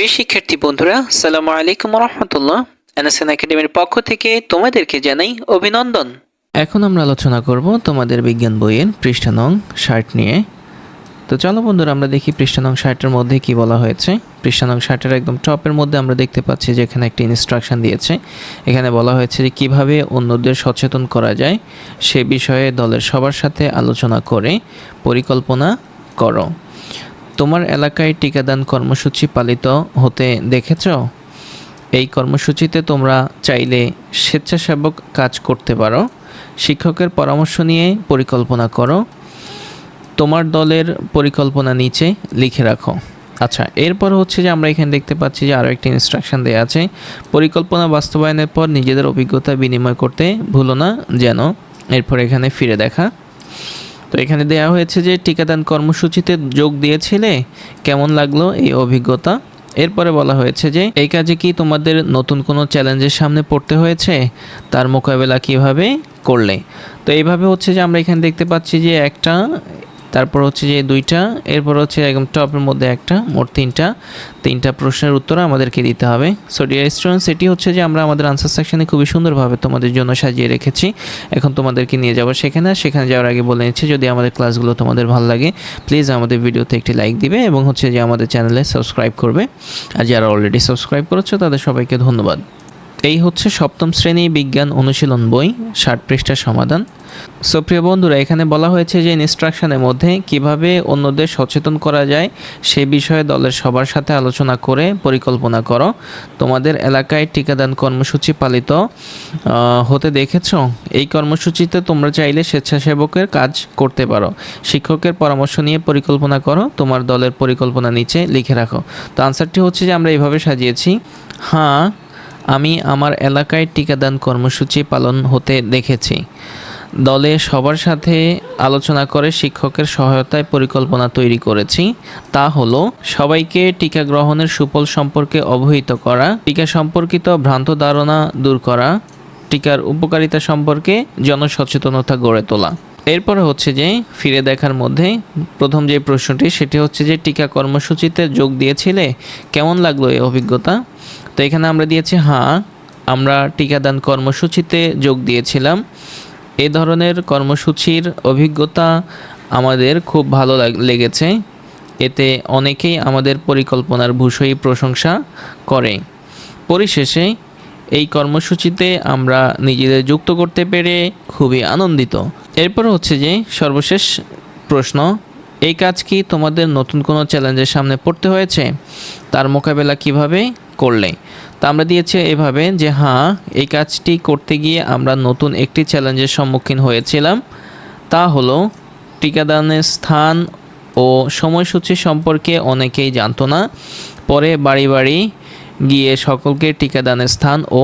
প্রিয় শিক্ষার্থী বন্ধুরা সালামু আলাইকুম রহমতুল্লাহ এনএসএন একাডেমির পক্ষ থেকে তোমাদেরকে জানাই অভিনন্দন। এখন আমরা আলোচনা করব তোমাদের বিজ্ঞান বইয়ের পৃষ্ঠা নং ষাট নিয়ে। তো চলো বন্ধুরা, আমরা দেখি পৃষ্ঠা নং ষাটের মধ্যে কি বলা হয়েছে। পৃষ্ঠা নং ষাটের একদম টপের মধ্যে আমরা দেখতে পাচ্ছি যে এখানে একটি ইনস্ট্রাকশন দিয়েছে। এখানে বলা হয়েছে যে কীভাবে অন্যদের সচেতন করা যায়, সে বিষয়ে দলের সবার সাথে আলোচনা করে পরিকল্পনা করো। তোমার এলাকায় টিকাদান কর্মসূচি পালিত হতে দেখেছ? এই কর্মসূচিতে তোমরা চাইলে স্বেচ্ছাসেবক কাজ করতে পারো, শিক্ষকের পরামর্শ নিয়ে পরিকল্পনা করো, তোমার দলের পরিকল্পনা নিচে লিখে রাখো। আচ্ছা এরপর হচ্ছে যে আমরা এখানে দেখতে পাচ্ছি যে আরও একটি ইনস্ট্রাকশন দেওয়া আছে, পরিকল্পনা বাস্তবায়নের পর নিজেদের অভিজ্ঞতা বিনিময় করতে ভুলো না যেন। এরপর এখানে ফিরে দেখা। তো এখানে দেয়া হয়েছে যে টিকাদান কর্মসূচিতে যোগ দিয়েছিলে, কেমন লাগল এই অভিজ্ঞতা? এরপরে বলা হয়েছে যে, এই কাজে কি তোমাদের নতুন কোনো চ্যালেঞ্জের সামনে পড়তে হয়েছে? তার মোকাবেলা কীভাবে করলে? তো এইভাবে হচ্ছে যে আমরা এখানে দেখতে পাচ্ছি যে একটা তারপর হচ্ছে যে দুইটা, এরপর হচ্ছে একদম টপের মধ্যে একটা, মোট তিনটা। তিনটা প্রশ্নের উত্তর আমাদেরকে দিতে হবে। সো ডিয়ার স্টুডেন্টস এটি হচ্ছে যে আমরা আমাদের আনসার সেকশানে খুবই সুন্দরভাবে তোমাদের জন্য সাজিয়ে রেখেছি। এখন তোমাদেরকে নিয়ে যাব সেখানে সেখানে যাওয়ার আগে বলে নিচ্ছি, যদি আমাদের ক্লাসগুলো তোমাদের ভালো লাগে প্লিজ আমাদের ভিডিওতে একটি লাইক দিবে এবং হচ্ছে যে আমাদের চ্যানেলে সাবস্ক্রাইব করবে। আর যারা অলরেডি সাবস্ক্রাইব করেছ, তাদের সবাইকে ধন্যবাদ। এই হচ্ছে সপ্তম শ্রেণি বিজ্ঞান অনুশীলন বই, ষাট পৃষ্ঠার সমাধান। সো প্রিয় বন্ধুরা, এখানে বলা হয়েছে যে ইনস্ট্রাকশনের মধ্যে কীভাবে অন্যদের সচেতন করা যায় সে বিষয়ে দলের সবার সাথে আলোচনা করে পরিকল্পনা করো। তোমাদের এলাকায় টিকাদান কর্মসূচি পালিত হতে দেখেছ? এই কর্মসূচিতে তোমরা চাইলে স্বেচ্ছাসেবকের কাজ করতে পারো। শিক্ষকের পরামর্শ নিয়ে পরিকল্পনা করো, তোমার দলের পরিকল্পনা নিচে লিখে রাখো। তো আনসারটি হচ্ছে যে আমরা এইভাবে সাজিয়েছি হ্যাঁ আমি আমার এলাকায় টিকাদান কর্মসূচি পালন হতে দেখেছি। দলে সবার সাথে আলোচনা করে শিক্ষকের সহায়তায় পরিকল্পনা তৈরি করেছি। তা হলো, সবাইকে টিকা গ্রহণের সুফল সম্পর্কে অবহিত করা, টিকা সম্পর্কিত ভ্রান্ত ধারণা দূর করা, টিকার উপকারিতা সম্পর্কে জনসচেতনতা গড়ে তোলা। এরপরে হচ্ছে যে, ফিরে দেখার মধ্যে প্রথম যে প্রশ্নটি, সেটি হচ্ছে যে, টিকা কর্মসূচিতে যোগ দিয়েছিলে? কেমন লাগল এই অভিজ্ঞতা? তো এখানে আমরা দিয়েছি হ্যাঁ আমরা টিকাদান কর্মসূচিতে যোগ দিয়েছিলাম। এ ধরনের কর্মসূচির অভিজ্ঞতা আমাদের খুব ভালো লাগ- লেগেছে। এতে অনেকেই আমাদের পরিকল্পনার ভূষয়ী প্রশংসা করে। পরিশেষে, এই কর্মসূচিতে আমরা নিজেদের যুক্ত করতে পেরে খুবই আনন্দিত। এরপর হচ্ছে যে, সর্বশেষ প্রশ্ন, এই কাজ কি তোমাদের নতুন কোনো চ্যালেঞ্জের সামনে পড়তে হয়েছে? তার মোকাবেলা কীভাবে করলে তা আমরা দিয়েছি এভাবে যে হ্যাঁ এই কাজটি করতে গিয়ে আমরা নতুন একটি চ্যালেঞ্জের সম্মুখীন হয়েছিলাম। তা হলো, টিকাদানের স্থান ও সময়সূচি সম্পর্কে অনেকেই জানতো না। পরে বাড়ি বাড়ি গিয়ে সকলকে টিকাদানের স্থান ও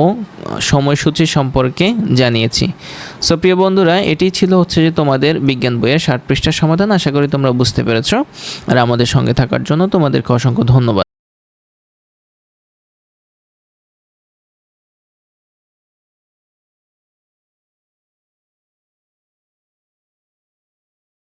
সময়সূচি সম্পর্কে জানিয়েছি। সো, প্রিয় বন্ধুরা, এটি ছিল হচ্ছে যে তোমাদের বিজ্ঞান বইয়ের ষাট পৃষ্ঠার সমাধান। আশা করি তোমরা বুঝতে পেরেছ। আর আমাদের সঙ্গে থাকার জন্য তোমাদেরকে অসংখ্য ধন্যবাদ।